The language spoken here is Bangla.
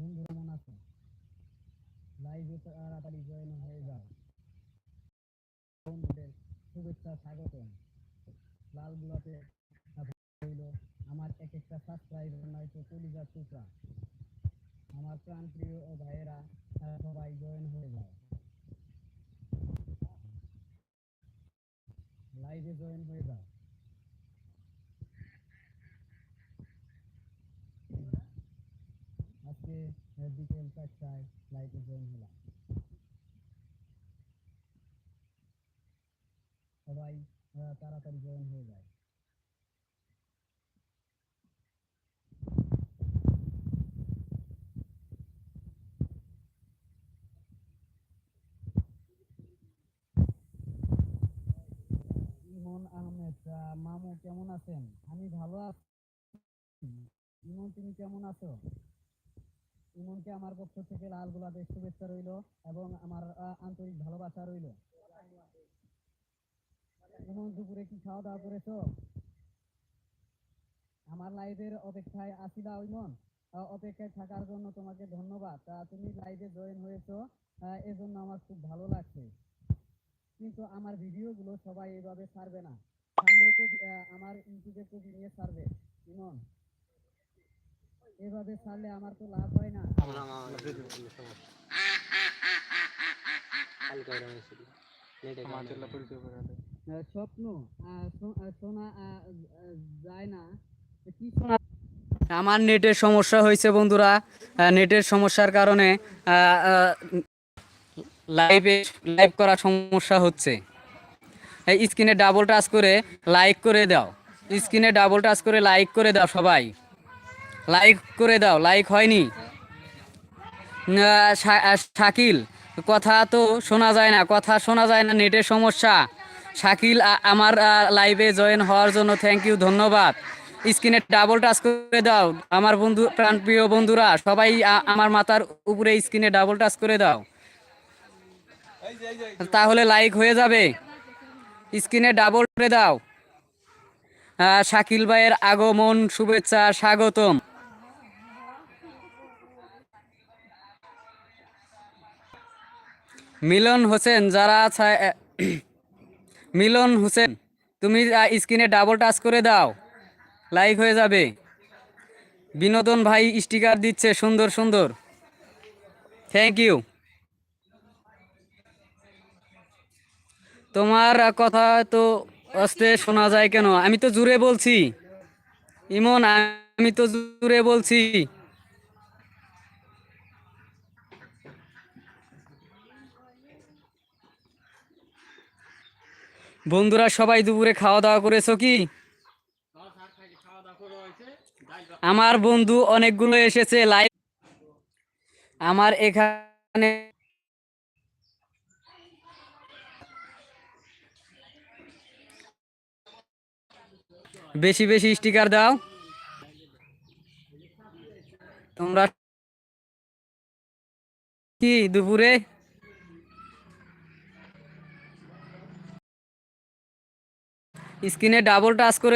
বন্ধু কেমন আছো লাইভে তাড়াতাড়ি জয়েন হয়ে যাও। বন্ধুদের শুভেচ্ছা স্বাগতম। লাল গুলাতে হইল আমার এক একটা সাবস্ক্রাইবার নয়তো কলিজা টুকরা। আমার প্রাণ প্রিয় ও ভাইয়েরা সবাই জয়েন হয়ে যাও লাইভে জয়েন হয়ে যাও আহ, বিকেল চারটায় লাইভে জয়েন হলাম সবাই তাড়াতাড়ি জয়েন হয়ে যায়। ইমন আহমেদ মামু কেমন আছেন? আমি ভালো আছি। ইমন তুমি কেমন আছো? ইমনকে আমার পক্ষ থেকে লাল গোলাপের শুভেচ্ছা রইল এবং আমার আন্তরিক ভালোবাসা রইল। ইমন দুপুরে কি খাওয়া দাওয়া করেছ? আমার লাইভের অপেক্ষায় আসিলা ইমন। অপেক্ষায় থাকার জন্য তোমাকে ধন্যবাদ। তুমি লাইভে জয়েন হয়েছো এজন্য আমার খুব ভালো লাগছে। কিন্তু আমার ভিডিওগুলো সবাই এভাবে ছাড়বে না। আমার ইউটিউবে নিয়ে ছাড়বে। ইমন এভাবে ছাড়লে আমার তো লাভ হয় না। স্বপ্ন আহ, শো- আহ, শোনা আহ, আহ, যায় না। কি শোনা? আমার নেটের সমস্যা হয়েছে বন্ধুরা। নেটের সমস্যার কারণে লাইভে লাইভ করা সমস্যা হচ্ছে। এই স্ক্রিনে ডাবল টাচ করে লাইক করে দাও। স্ক্রিনে ডাবল টাচ করে লাইক করে দাও সবাই। লাইক করে দাও লাইক হয়নি। শাকিল, কথা তো শোনা যায় না, কথা শোনা যায় না, নেটের সমস্যা। শাকিল আমার লাইভে জয়েন হওয়ার জন্য থ্যাংক ইউ ধন্যবাদ। স্ক্রিনে ডাবল টাচ করে দাও, আমার বন্ধু, প্রাণপ্রিয় বন্ধুরা, সবাই আমার মাথার উপরে স্ক্রিনে ডাবল টাচ করে দাও। তাহলে লাইক হয়ে যাবে। স্ক্রিনে ডাবল করে দাও। শাকিল ভাইয়ের আগমন, শুভেচ্ছা, স্বাগতম। মিলন হোসেন, যারা আছে মিলন হোসেন, তুমি স্ক্রিনে ডাবল টাচ করে দাও। লাইক হয়ে যাবে। বিনোদন ভাই স্টিকার দিচ্ছে, সুন্দর সুন্দর। থ্যাংক ইউ তোমার কথা তো আস্তে শোনা যায় কেন? আমি তো জুড়ে বলছি। ইমন, আমি তো জুড়ে বলছি। বন্ধুরা সবাই দুপুরে খাওয়া দাওয়া করেছ কি? আমার বন্ধু অনেকগুলো এসেছে লাইভ আমার এখানে বেশি বেশি স্টিকার দাও। তোমরা কি দুপুরে স্ক্রিনে ডাবল টাচ করে